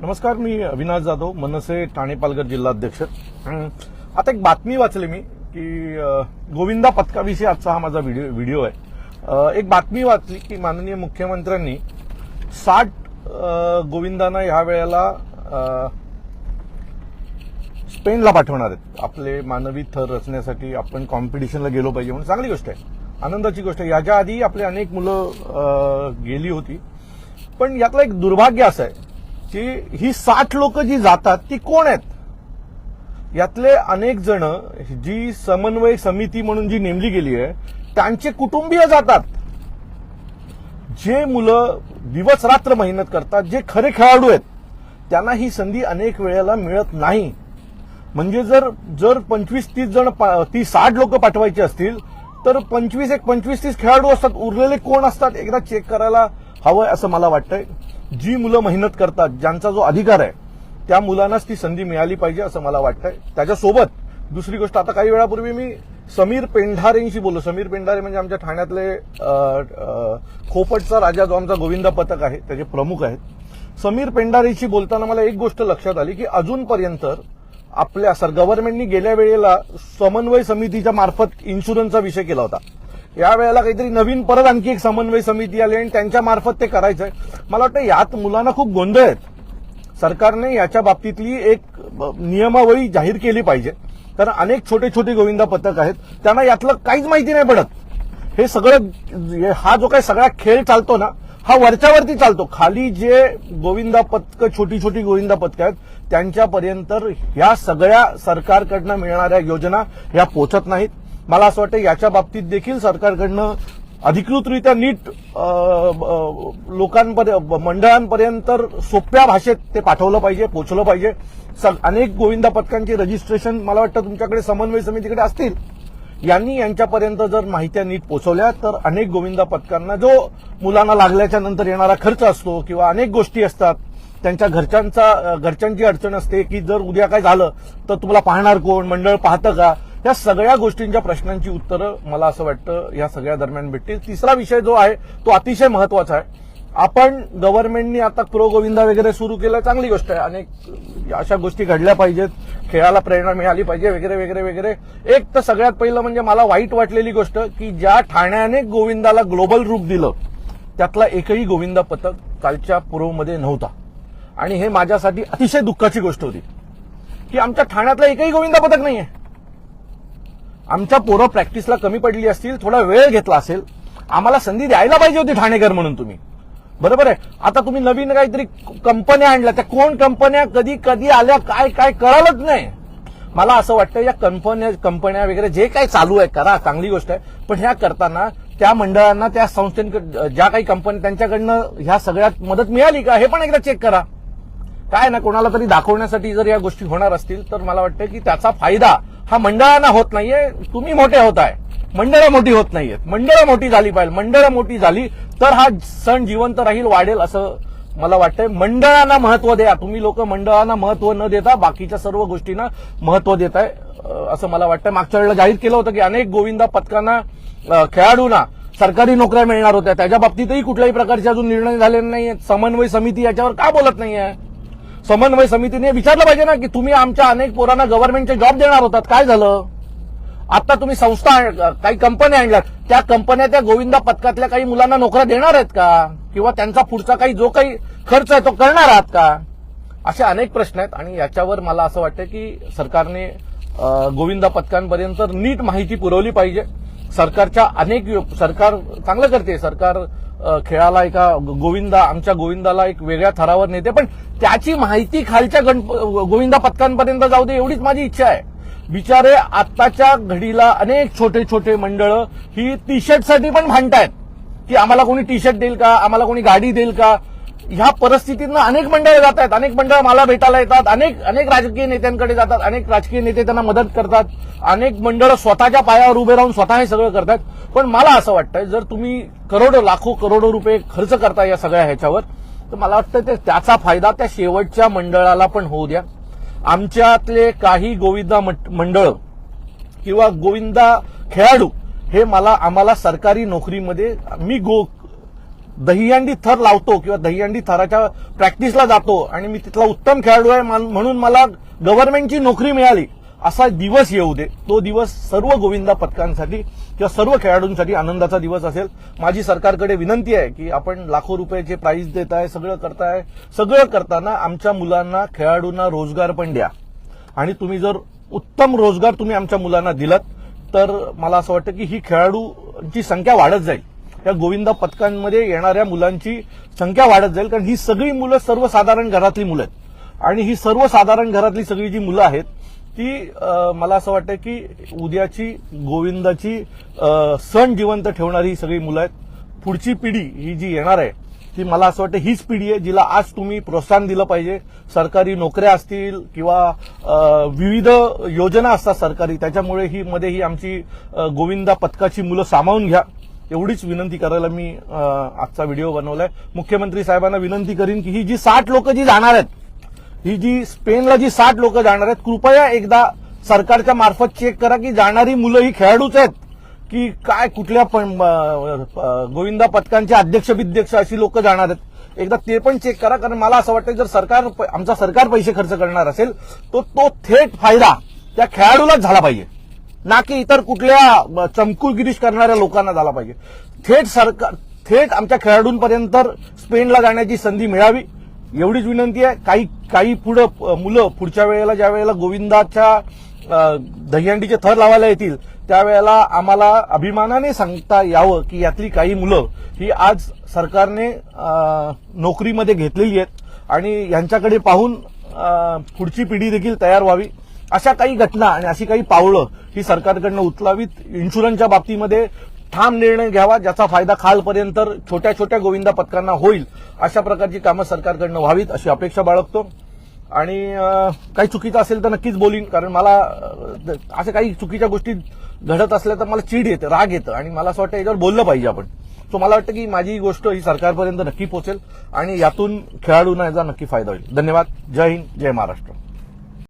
नमस्कार मी अविनाश जाधव मनसे ठाणे पालघर जिल्हाध्यक्ष. आता एक बातमी वाचली मी की गोविंदा पथकाविषयी आजचा हा माझा व्हिडिओ व्हिडिओ आहे. एक बातमी वाचली की माननीय मुख्यमंत्र्यांनी साठ गोविंदांना ह्या वेळेला स्पेनला पाठवणार आहेत. आपले मानवी थर रचण्यासाठी आपण कॉम्पिटिशनला गेलो पाहिजे म्हणून. चांगली गोष्ट आहे. आनंदाची गोष्ट आहे. याच्या आधी आपली अनेक मुलं गेली होती. पण यातलं एक दुर्भाग्य असं आहे की ही साठ लोक जी जातात ती कोण आहेत? यातले अनेक जण जी समन्वय समिती म्हणून जी नेमली गेली आहे त्यांचे कुटुंबीय जातात. जे मुलं दिवस रात्र मेहनत करतात जे खरे खेळाडू आहेत त्यांना ही संधी अनेक वेळेला मिळत नाही. म्हणजे जर जर पंचवीस तीस जण पा- ती साठ लोक पाठवायची असतील तर पंचवीस एक पंचवीस तीस खेळाडू असतात उरलेले कोण असतात? एकदा चेक करायला हवंय असं मला वाटतंय. जी मुलं मेहनत करतात ज्यांचा जो अधिकार आहे त्या मुलांनाच ती संधी मिळाली पाहिजे असं मला वाटतंय. त्याच्यासोबत दुसरी गोष्ट आता काही वेळापूर्वी मी समीर पेंढारेंशी बोललो. समीर पेंढारे म्हणजे आमच्या ठाण्यातले खोपटचा राजा जो आमचा गोविंदा पथक आहे त्याचे प्रमुख आहेत. समीर पेंढारेशी बोलताना मला एक गोष्ट लक्षात आली की अजूनपर्यंत आपल्या सर गव्हर्नमेंटनी गेल्या वेळेला समन्वय समितीच्या मार्फत इन्शुरन्सचा विषय केला होता. या वेळेला काहीतरी नवीन परत आणखी एक समन्वय समिती आली आणि त्यांच्या मार्फत ते करायचंय. मला वाटतं यात मुलांना खूप गोंधळ आहेत. सरकारने याच्या बाबतीतली एक नियमावळी जाहीर केली पाहिजे. कारण अनेक छोटे छोटे गोविंदा पथक आहेत. त्यांना यातलं काहीच माहिती नाही पडत. हे सगळं हा जो काही सगळा खेळ चालतो ना हा वरच्यावरती चालतो. खाली जे गोविंदा पथक छोटी छोटी गोविंदा पथकं आहेत त्यांच्यापर्यंत ह्या सगळ्या सरकारकडनं मिळणाऱ्या योजना ह्या पोचत नाहीत. मला असं वाटतं याच्या बाबतीत देखील सरकारकडनं अधिकृतरित्या नीट लोकांपर्यंत मंडळांपर्यंत सोप्या भाषेत ते पाठवलं पाहिजे पोचलं पाहिजे. सग- अनेक गोविंदा पथकांचे रजिस्ट्रेशन मला वाटतं तुमच्याकडे समन्वय समितीकडे असतील. यांनी यांच्यापर्यंत जर माहित्या नीट पोचवल्या तर अनेक गोविंदा पथकांना जो मुलांना लागल्याच्या नंतर येणारा खर्च असतो किंवा अनेक गोष्टी असतात त्यांच्या घरच्यांचा घरच्यांची अडचण असते की जर उद्या काय झालं तर तुम्हाला पाहणार कोण? मंडळ पाहतं का? या सगळ्या गोष्टींच्या प्रश्नांची उत्तरं मला असं वाटतं या सगळ्या दरम्यान भेटतील. तिसरा विषय जो आहे तो अतिशय महत्त्वाचा आहे. आपण गव्हर्नमेंटनी आता प्रो गोविंदा वगैरे सुरू केलं चांगली गोष्ट आहे. अनेक अशा गोष्टी घडल्या पाहिजेत. खेळाला प्रेरणा मिळाली पाहिजे वगैरे वगैरे वगैरे. एक तर सगळ्यात पहिलं म्हणजे मला वाईट वाटलेली गोष्ट की ज्या ठाण्याने गोविंदाला ग्लोबल रूप दिलं त्यातला एकही गोविंदा पथक कालच्या प्रोमध्ये नव्हता. आणि हे माझ्यासाठी अतिशय दुःखाची गोष्ट होती. की आमच्या ठाण्यातला एकही गोविंदा पथक नाहीये. आमच्या पोरं प्रॅक्टिसला कमी पडली असतील थोडा वेळ घेतला असेल आम्हाला संधी द्यायला पाहिजे होती ठाणेकर म्हणून तुम्ही. बरोबर आहे? आता तुम्ही नवीन काहीतरी कंपन्या आणल्या त्या कोण कंपन्या कधी कधी आल्या काय काय कळालंच नाही. मला असं वाटतं या कंपन्या कंपन्या वगैरे जे काही चालू आहे करा चांगली गोष्ट आहे. पण ह्या करताना त्या मंडळांना त्या संस्थेकडे ज्या काही कंपन्या त्यांच्याकडनं ह्या सगळ्यात मदत मिळाली का हे पण एकदा चेक करा. काय ना कोणाला तरी दाखवण्यासाठी जर या गोष्टी होणार असतील तर मला वाटतं की त्याचा फायदा हा मंडळांना होत नाहीये. तुम्ही मोठे होत आहे. मंडळं मोठी होत नाहीयेत. मंडळं मोठी झाली पाहिजे. मंडळं मोठी झाली तर हा सण जिवंत राहील वाढेल असं मला वाटतंय. मंडळांना महत्त्व द्या. तुम्ही लोक मंडळांना महत्त्व न देता बाकीच्या सर्व गोष्टींना महत्त्व देत आहे असं मला वाटतं मागच्या वेळेला जाहीर केलं होतं की अनेक गोविंदा पथकांना खेळाडूंना सरकारी नोकऱ्या मिळणार होत्या. त्याच्या बाबतीतही कुठल्याही प्रकारचे अजून निर्णय झालेले नाही समन्वय समिती याच्यावर का बोलत नाहीये? समन्वय समितीने विचारलं पाहिजे ना की तुम्ही आमच्या अनेक पोरांना गव्हर्नमेंटचे जॉब देणार होतात. काय झालं? आता तुम्ही संस्था काही कंपन्या आणल्यात. त्या कंपन्या त्या गोविंदा पथकातल्या काही मुलांना नोकऱ्या देणार आहेत का? किंवा त्यांचा पुढचा काही जो काही खर्च आहे तो करणार आहात का? असे अनेक प्रश्न आहेत आणि याच्यावर मला असं वाटतं की सरकारने गोविंदा पथकांपर्यंत नीट माहिती पुरवली पाहिजे. सरकारच्या अनेक सरकार चांगलं करते. सरकार खेळाला एका गोविंदा आमच्या गोविंदाला एक वेगळ्या थरावर नेते. पण त्याची माहिती खालच्या गणप गोविंदा पथकांपर्यंत जाऊ दे एवढीच माझी इच्छा आहे. बिचारे आत्ताच्या घडीला अनेक छोटे छोटे मंडळ ही टी शर्टसाठी पण भांडतायत. की आम्हाला कोणी टी शर्ट देईल का? आम्हाला कोणी गाडी देईल का? ह्या परिस्थितीतनं अनेक मंडळ जात आहेत. अनेक मंडळ मला भेटायला येतात. अनेक अनेक राजकीय नेत्यांकडे जातात. अनेक राजकीय नेते त्यांना मदत करतात. अनेक मंडळ स्वतःच्या पायावर उभे राहून स्वतः हे सगळं करतात. पण मला असं वाटतंय जर तुम्ही करोडो लाखो करोडो रुपये खर्च करता या सगळ्या ह्याच्यावर तर मला वाटतं ते त्याचा फायदा त्या शेवटच्या मंडळाला पण होऊ द्या. आमच्यातले काही गोविंदा मंडळ किंवा गोविंदा खेळाडू हे मला आम्हाला सरकारी नोकरीमध्ये मी गो दहीहंडी थर लावतो किंवा दहीहंडी थराच्या प्रॅक्टिसला जातो आणि मी तिथला उत्तम खेळाडू आहे म्हणून मला गव्हर्नमेंटची नोकरी मिळाली. असा दिवस येऊ दे. तो दिवस सर्व गोविंदा पथकांसाठी किंवा सर्व खेळाडूंसाठी आनंदाचा दिवस असेल. माझी सरकारकडे विनंती आहे की आपण लाखो रुपयाचे प्राईज देत आहे सगळं करताय सगळं करताना आमच्या मुलांना खेळाडूंना रोजगार पण द्या. आणि तुम्ही जर उत्तम रोजगार तुम्ही आमच्या मुलांना दिलात तर मला असं वाटतं की ही खेळाडूंची संख्या वाढत जाईल. या गोविंदा पथकांमध्ये येणाऱ्या मुलांची संख्या वाढत जाईल. कारण ही सगळी मुलं सर्वसाधारण घरातली मुलं आहेत. आणि ही सर्वसाधारण घरातली सगळी जी मुलं आहेत ती मला असं वाटतं की उद्याची गोविंदाची सण जिवंत ठेवणारी ही सगळी मुलं आहेत. पुढची पिढी ही जी येणार आहे ती मला असं वाटतं हीच पिढी आहे जिला आज तुम्ही प्रोत्साहन दिलं पाहिजे. सरकारी नोकऱ्या असतील किंवा विविध योजना असतात सरकारी त्याच्यामुळे ही मध्ये ही आमची गोविंदा पथकाची मुलं सामावून घ्या. एवढीच विनंती करायला मी आजचा व्हिडिओ बनवलाय. मुख्यमंत्री साहेबांना विनंती करीन की ही जी साठ लोक जी जाणार आहेत ही जी स्पेनला जी साठ लोक जाणार आहेत कृपया एकदा सरकारच्या मार्फत चेक करा की जाणारी मुलं ही खेळाडूच आहेत की काय कुठल्या पण गोविंदा पथकांचे अध्यक्ष बिध्यक्ष अशी लोक जाणार आहेत. एकदा ते पण चेक करा कारण मला असं वाटतं जर सरकार आमचा सरकार पैसे खर्च करणार असेल तो तो थेट फायदा त्या खेळाडूलाच झाला पाहिजे. ना की इतर कुठल्या अ, चमकुगिरीश करणाऱ्या लोकांना झाला पाहिजे. थेट सरकार थेट आमच्या खेळाडूंपर्यंत स्पेनला जाण्याची संधी मिळावी एवढीच विनंती आहे. काही काही पुढं मुलं पुढच्या वेळेला ज्या वेळेला गोविंदाच्या दहीहंडीचे थर लावायला येतील त्यावेळेला आम्हाला अभिमानाने सांगता यावं की यातली काही मुलं ही आज सरकारने नोकरीमध्ये घेतलेली आहेत आणि यांच्याकडे पाहून पुढची पिढी देखील तयार व्हावी. अशा काही घटना आणि अशी काही पावलं ही सरकारकडनं उचलावीत इन्शुरन्सच्या बाबतीमध्ये ठाम निर्णय घ्यावा ज्याचा फायदा खालपर्यंत छोट्या छोट्या गोविंदा पथकांना होईल अशा प्रकारची कामं सरकारकडनं व्हावीत अशी अपेक्षा बाळगतो. आणि काही चुकीचं असेल तर नक्कीच बोलीन कारण मला अशा काही चुकीच्या गोष्टी घडत असल्या तर मला चीड येते राग येतं. आणि मला असं वाटतं याच्यावर बोललं पाहिजे आपण. सो मला वाटतं की माझी ही गोष्ट ही सरकारपर्यंत नक्की पोहोचेल आणि यातून खेळाडूंना याचा नक्की फायदा होईल. धन्यवाद. जय हिंद जय महाराष्ट्र.